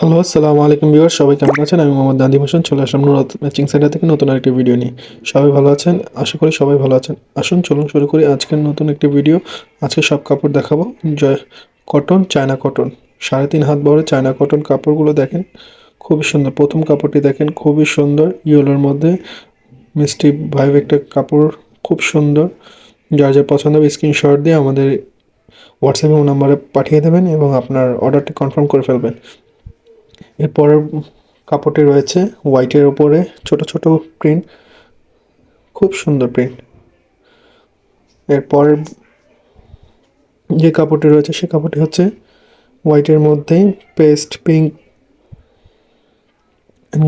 Hello আসসালামু আলাইকুম viewer সবাই কেমন আছেন? আমি মোহাম্মদ নাদিম হোসেন, চলে আসলাম নুরাত ম্যাচিং সেন্টার থেকে নতুন আরেকটি ভিডিও নিয়ে। সবাই ভালো আছেন? আশা করি সবাই ভালো আছেন। আসুন, চলুন শুরু করি আজকের নতুন একটি ভিডিও। আজকে সব কাপড় দেখাবো। জয়, কটন, চায়না কটন। সাড়ে তিন হাত বড় চায়না কটন কাপড়গুলো দেখেন। খুবই সুন্দর। প্রথম কাপড়টি দেখেন, খুবই সুন্দর। ইয়েলোর মধ্যে মিষ্টি ভাইব একটা কাপড়, খুব সুন্দর। যার যা পছন্দ হবে স্ক্রিনশট দিয়ে আমাদের হোয়াটসঅ্যাপে নাম্বারে পাঠিয়ে দেবেন এবং আপনার অর্ডারটি কনফার্ম করে ফেলবেন। এরপরের কাপড়টি রয়েছে হোয়াইটের ওপরে ছোট ছোট প্রিন্ট খুব সুন্দর প্রিন্ট এরপর যে কাপড়টি রয়েছে, সে কাপড়টি হচ্ছে হোয়াইটের মধ্যে পেস্ট পিঙ্ক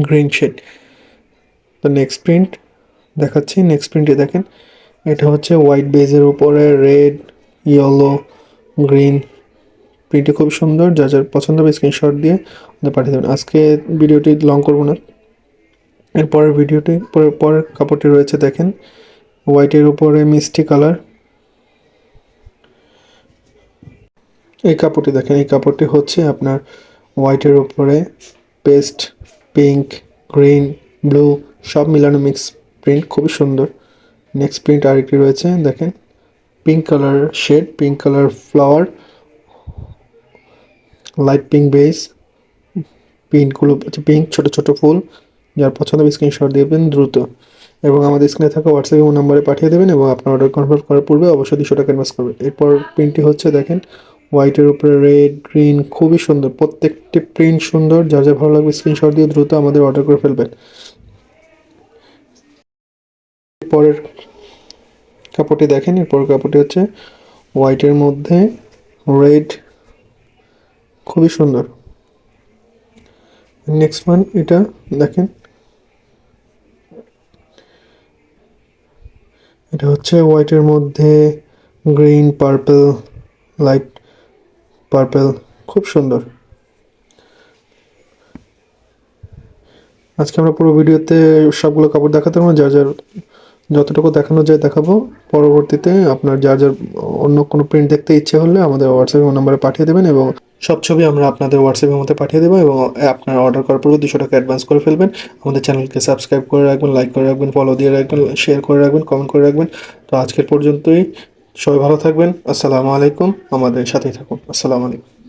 গ্রিন শেড তো নেক্সট প্রিন্ট দেখাচ্ছি নেক্সট প্রিন্টে দেখেন, এটা হচ্ছে হোয়াইট বেজের উপরে রেড ইয়েলো গ্রিন প্রিন্টটি খুব সুন্দর যা যার পছন্দ হবে স্ক্রিনশট দিয়ে আমাদের পাঠিয়ে দেবেন। আজকে ভিডিওটি লং করব না। ভিডিওটি, পরের পরের কাপড়টি রয়েছে দেখেন। হোয়াইটের উপরে মিষ্টি কালার এই কাপড়টি দেখেন, এই কাপড়টি হচ্ছে আপনার হোয়াইটের উপরে পেস্ট পিঙ্ক গ্রিন ব্লু সব মিলানো মিক্স প্রিন্ট খুবই সুন্দর। নেক্সট প্রিন্ট আরেকটি রয়েছে, দেখেন। Pink colour shade pink colour flower light pink base হচ্ছে পিঙ্ক ছোটো ছোটো ফুল, যার পছন্দ হবে স্ক্রিনশট দেবেন দ্রুত। এবং আমাদের স্ক্রিনে থাকা হোয়াটসঅ্যাপ এবং নাম্বারে পাঠিয়ে দেবেন এবং আপনার অর্ডার কনফার্ম করার পূর্বে অবশ্যই দুশো টাকা অ্যাডভান্স করবেন। এরপর প্রিন্টটি হচ্ছে, দেখেন হোয়াইটের উপরে রেড গ্রিন খুবই সুন্দর। প্রত্যেকটি প্রিন্ট সুন্দর, যার যা ভালো লাগবে স্ক্রিনশট দিয়ে দ্রুত আমাদের অর্ডার করে ফেলবেন। পরের কাপড়টি দেখেন এরপর কাপড়টি হচ্ছে হোয়াইটের মধ্যে রেড খুবই সুন্দর। নেক্সট ওয়ান এটা দেখেন। এটা হচ্ছে হোয়াইটের মধ্যে গ্রিন পার্পল লাইট পার্পল খুব সুন্দর। আজকে আমরা পুরো ভিডিওতে সবগুলো কাপড় দেখাতে পারব, যার যার যতটুকু দেখানো যায় দেখাবো। পরবর্তীতে আপনার যার যার অন্য কোনো প্রিন্ট দেখতে ইচ্ছে হলে আমাদের হোয়াটসঅ্যাপ নাম্বারে পাঠিয়ে দেবেন এবং সব ছবি আমরা আপনাদের হোয়াটসঅ্যাপের মধ্যে পাঠিয়ে দেবো এবং আপনার অর্ডার করার পূর্বে দুশো টাকা অ্যাডভান্স করে ফেলবেন। আমাদের চ্যানেলকে সাবস্ক্রাইব করে রাখবেন লাইক করে রাখবেন ফলো দিয়ে রাখবেন শেয়ার করে রাখবেন কমেন্ট করে রাখবেন। তো আজকের পর্যন্তই। সবাই ভালো থাকবেন। আসসালামু আলাইকুম। আমাদের সাথেই থাকুন। আসসালামু আলাইকুম।